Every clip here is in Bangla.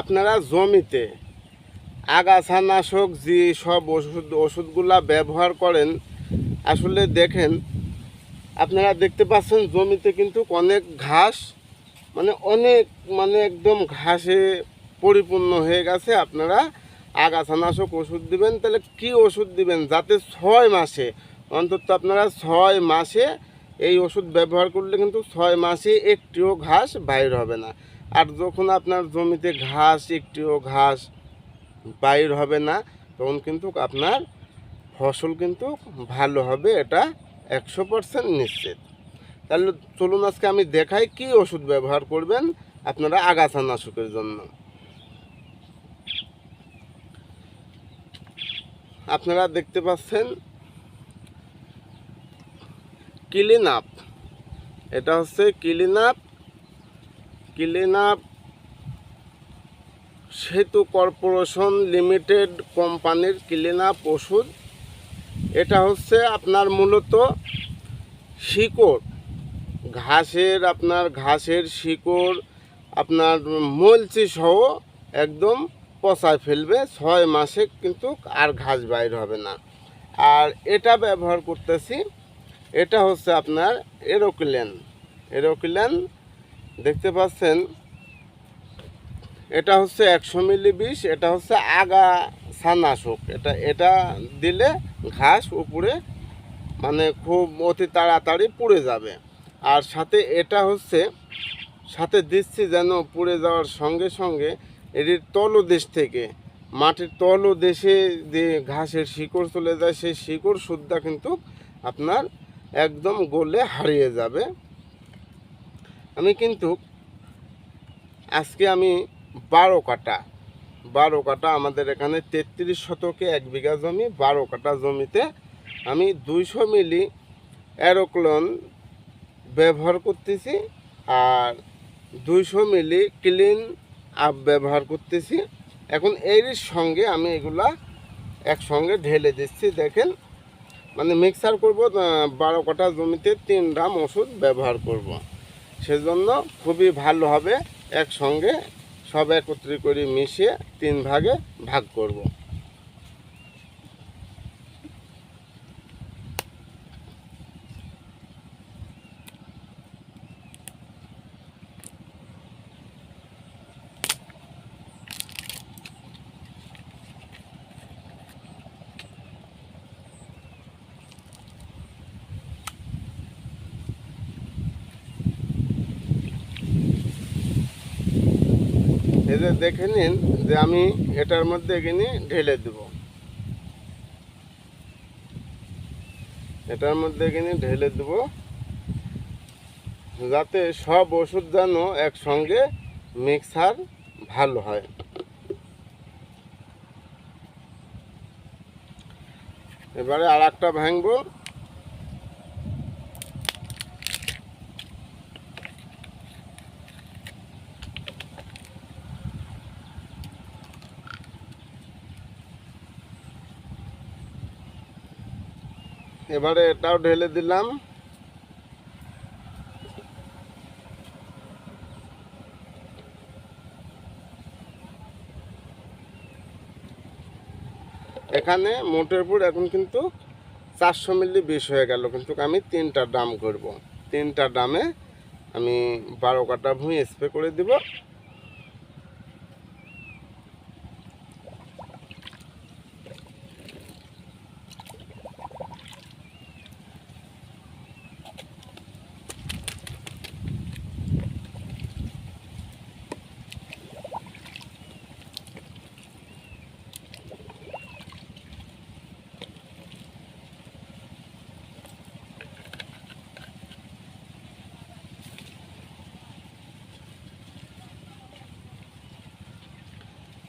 আপনারা জমিতে আগাছানাশক যে সব ওষুধ, ওষুধগুলা ব্যবহার করেন, আসলে দেখেন, আপনারা দেখতে পাচ্ছেন জমিতে কিন্তু অনেক ঘাস মানে অনেক মানে একদম ঘাসে পরিপূর্ণ হয়ে গেছে। আপনারা আগাছানাশক ওষুধ দিবেন, তাহলে কি ওষুধ দিবেন? যাতে ছয় মাসে, অন্তত আপনারা ছয় মাসে এই ওষুধ ব্যবহার করলে কিন্তু ছয় মাসে একটিও ঘাস বাইর হবে না। আর যখন আপনার জমিতে ঘাস, একটিও ঘাস বাইর হবে না, তখন কিন্তু আপনার ফসল কিন্তু ভালো হবে, এটা একশো পার্সেন্ট নিশ্চিত। তাহলে চলুন আজকে আমি দেখাই কি ওষুধ ব্যবহার করবেন আপনারা আগাছা নাশকের জন্য। আপনারা দেখতে পাচ্ছেন ক্লিন আপ এটা হচ্ছে clean up clean Setu corporation limited কোম্পানির ক্লিন ওষুধ? এটা হচ্ছে আপনার মূলত শিকড়। ঘাসের, আপনার ঘাসের শিকড়, আপনার মলচি সহ একদম পচায় ফেলবে, ছয় মাসে কিন্তু আর ঘাস বাইর হবে না। আর এটা ব্যবহার করতেছি, এটা হচ্ছে আপনার এরোক্লেন। এরোক্লেন দেখতে পাচ্ছেন, এটা হচ্ছে একশো মিলি বিষ, এটা হচ্ছে আগা সানাশক এটা এটা দিলে ঘাস উপরে মানে খুব অতি তাড়াতাড়ি পুড়ে যাবে। আর সাথে এটা হচ্ছে, সাথে দিচ্ছি যেন পুড়ে যাওয়ার সঙ্গে সঙ্গে এটির তলদেশ থেকে, মাটির তলদেশে যে ঘাসের শিকড় চলে যায়, সেই শিকড় সুদ্ধা কিন্তু আপনার একদম গলে হারিয়ে যাবে। আমি কিন্তু আজকে আমি বারো কাটা বারো কাটা আমাদের এখানে তেত্রিশ শতকে এক বিঘা জমি, বারো কাটা জমিতে আমি দুইশো মিলি অ্যারোক্লন ব্যবহার করতেছি আর দুইশো মিলি ক্লিন আপ ব্যবহার করতেছি এখন এর সঙ্গে আমি এগুলা একসঙ্গে ঢেলে দিচ্ছি, দেখেন মানে মিক্সার করব বারো কাটা জমিতে তিন গ্রাম ওষুধ ব্যবহার করব। সেজন্য খুবই ভালো হবে একসঙ্গে সব একত্রিত করে মিশিয়ে তিন ভাগে ভাগ করব। যে দেখে নিন যে আমি এটার মধ্যে কিনে ঢেলে দেব। এটার মধ্যে কিনে ঢেলে দেব। যাতে সব ওষুধ যেন একসঙ্গে মিক্সার ভালো হয়। এবারে আর একটা ভাঙবো। এবারে এটাও ঢেলে দিলাম। এখানে মোটের উপর এখন কিন্তু চারশো মিলি বিষ হয়ে গেল, কিন্তু আমি তিনটা ড্রাম করব। তিনটা ড্রামে আমি বারো কাটা ভুঁই স্প্রে করে দিব।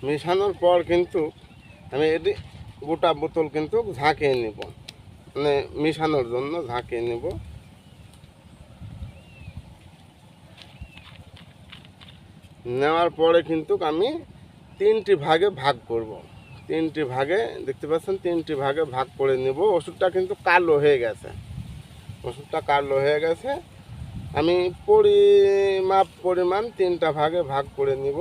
মেশানোর পর কিন্তু আমি এটি গোটা বোতল কিন্তু ঝাঁকিয়ে নেব। মানে মেশানোর জন্য ঝাঁকিয়ে নেব। নেওয়ার পরে কিন্তু আমি তিনটি ভাগে ভাগ করব। তিনটি ভাগে, দেখতে পাচ্ছেন, তিনটি ভাগে ভাগ করে নেব। ওষুধটা কিন্তু কালো হয়ে গেছে। ওষুধটা কালো হয়ে গেছে। আমি পরিমাপ, পরিমাণ তিনটা ভাগে ভাগ করে নিব।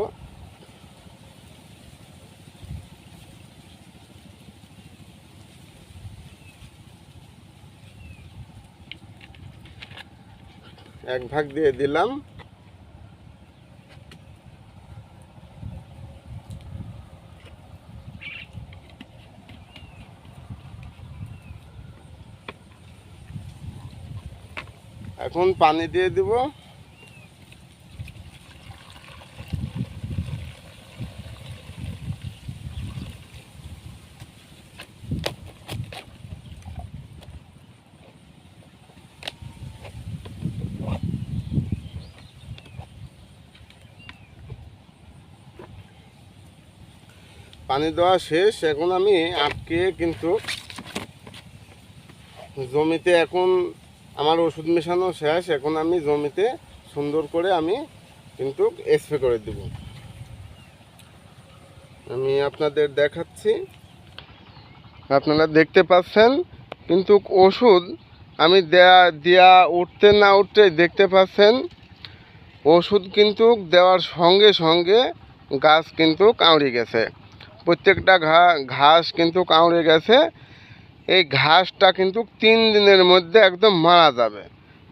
এক ভাগ দিয়ে দিলাম। এখন পানি দিয়ে দিব। পানি দেওয়া শেষ। এখন আমি আটকে কিন্তু জমিতে এখন আমার ওষুধ মেশানো শেষ। এখন আমি জমিতে সুন্দর করে আমি কিন্তু স্প্রে করে দেব। আমি আপনাদের দেখাচ্ছি। আপনারা দেখতে পাচ্ছেন, কিন্তু ওষুধ আমি দেয়া দেয়া উঠতে না উঠতে দেখতে পাচ্ছেন, ওষুধ কিন্তু দেওয়ার সঙ্গে সঙ্গে গাছ কিন্তু কাউড়ে গেছে। প্রত্যেকটা ঘাস কিন্তু কাউড়ে গেছে। এই ঘাসটা কিন্তু তিন দিনের মধ্যে একদম মারা যাবে।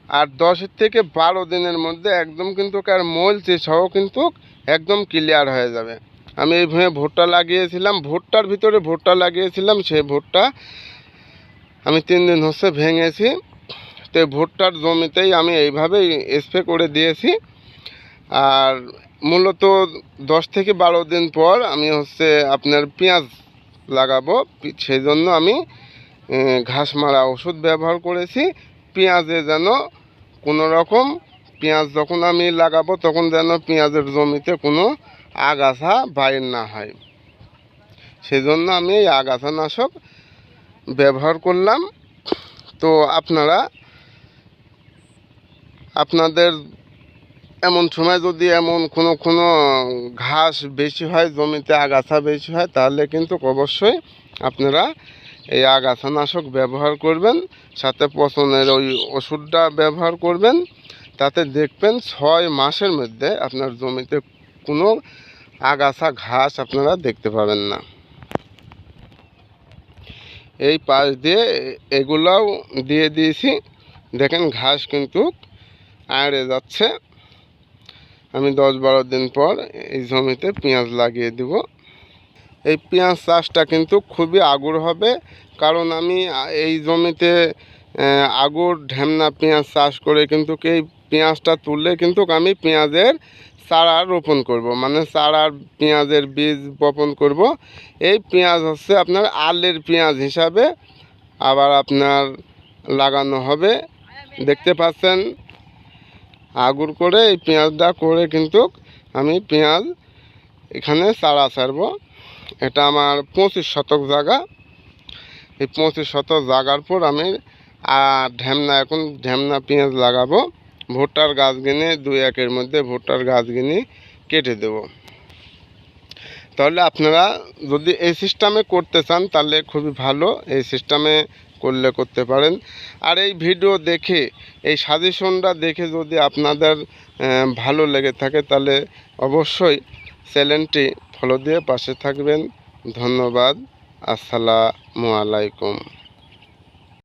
আর দশের থেকে বারো দিনের মধ্যে একদম কিন্তু কার মলচে সহ কিন্তু একদম ক্লিয়ার হয়ে যাবে। আমি এইভাবে ভুট্টা লাগিয়েছিলাম, ভুট্টার ভিতরে ভুট্টা লাগিয়েছিলাম, সেই ভুট্টা আমি তিন দিন হচ্ছে ভেঙেছি। তো ভুট্টার জমিতেই আমি এইভাবেই স্প্রে করে দিয়েছি। আর মূলত দশ থেকে বারো দিন পর আমি হচ্ছে আপনার পেঁয়াজ লাগাবো। সেই জন্য আমি ঘাস মারা ওষুধ ব্যবহার করেছি। পেঁয়াজে যেন কোনো রকম পেঁয়াজ যখন আমি লাগাবো তখন যেন পেঁয়াজের জমিতে কোনো আগাছা বাইর না হয়। সেজন্য আমি এই আগাছা নাশক ব্যবহার করলাম। তো আপনারা, আপনাদের এমন সময় যদি এমন কোনো কোনো ঘাস বেশি হয়, জমিতে আগাছা বেশি হয়, তাহলে কিন্তু অবশ্যই আপনারা এই আগাছা নাশক ব্যবহার করবেন। সাথে পচনের ওই ওষুধটা ব্যবহার করবেন। তাতে দেখবেন ছয় মাসের মধ্যে আপনার জমিতে কোনো আগাছা, ঘাস আপনারা দেখতে পাবেন না। এই পাশ দিয়ে এগুলাও দিয়ে দিয়েছি। দেখেন ঘাস কিন্তু আড়ে যাচ্ছে। আমি দশ বারো দিন পর এই জমিতে পেঁয়াজ লাগিয়ে দিব। এই পেঁয়াজ চাষটা কিন্তু খুবই আগুর হবে, কারণ আমি এই জমিতে আগুর, ঢেমনা পেঁয়াজ চাষ করে কিন্তু এই পেঁয়াজটা তুললে কিন্তু আমি পেঁয়াজের চারা রোপণ করব মানে চারার পেঁয়াজের বীজ বপন করব। এই পেঁয়াজ হচ্ছে আপনার আলের পেঁয়াজ হিসাবে আবার আপনার লাগানো হবে। দেখতে পাচ্ছেন আগুর করে, এই পেঁয়াজটা করে কিন্তু আমি পেঁয়াজ এখানে চারা ছাড়ব। এটা আমার পঁচিশ শতক জায়গা। এই পঁচিশ শতক জায়গার পর আমি আর ঢ্যামনা এখন ঢ্যামনা পেঁয়াজ লাগাবো। ভুট্টার গাছ কিনে দুই একের মধ্যে ভুট্টার গাছ কিনে কেটে দেব। তাহলে আপনারা যদি এই সিস্টেমে করতে চান, তাহলে খুবই ভালো। এই সিস্টেমে করলে করতে পারেন। আর এই ভিডিও দেখে, এই সাজেশনটা দেখে যদি আপনাদের ভালো লেগে থাকে, তাহলে অবশ্যই চ্যানেলটি ফলো দিয়ে পাশে থাকবেন। ধন্যবাদ। আসসালামু আলাইকুম।